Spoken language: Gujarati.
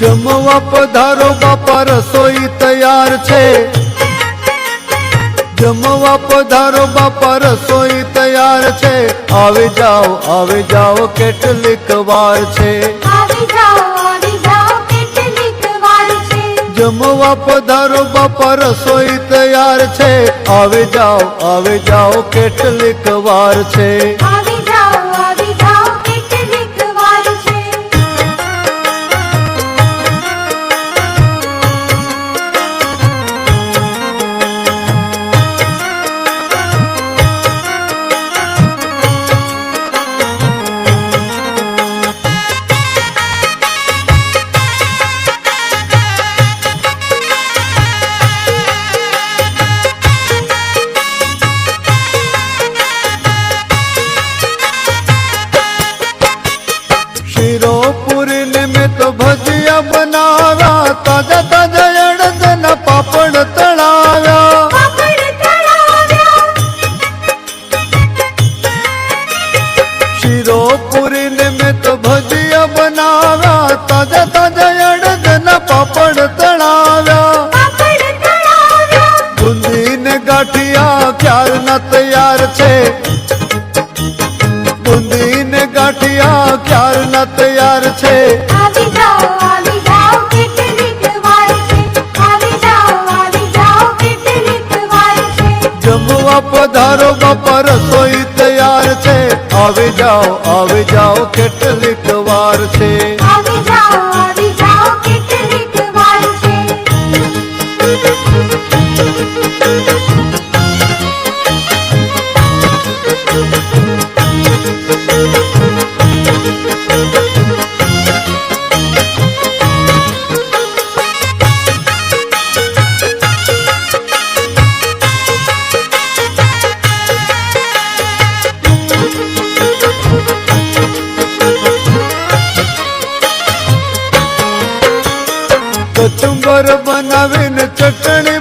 જમવા પધારો બાપા રસોઈ તૈયાર છે. જમવા પધારો બાપા રસોઈ તૈયાર છે. આવી જાઓ આવી જાઓ કેટલીક વાર છે. જમવા પધારો બાપા રસોઈ તૈયાર છે. આવી જાઓ આવી જાઓ કેટલીક વાર છે. તો ભજીયા બનાવ્યા તાજા તાજા અડદના પાપડ તળાવ્યા. શીરો પૂરી ને મેં તો ભજીયા બનાવ્યા તાજા તાજા અડદના પાપડ તળાવ્યા. બુંદી ને ગાંઠિયા ક્યારના તૈયાર છે. બુંદી ને ગાંઠિયા ક્યારના તૈયાર છે. જમવા પધારો બાપા, રસોઈ તૈયાર છે. આવી જાઓ આવી જાઓ, કેટલીક વાર છે. Thank જાઓ કચુંબર બનાવીને ચટણી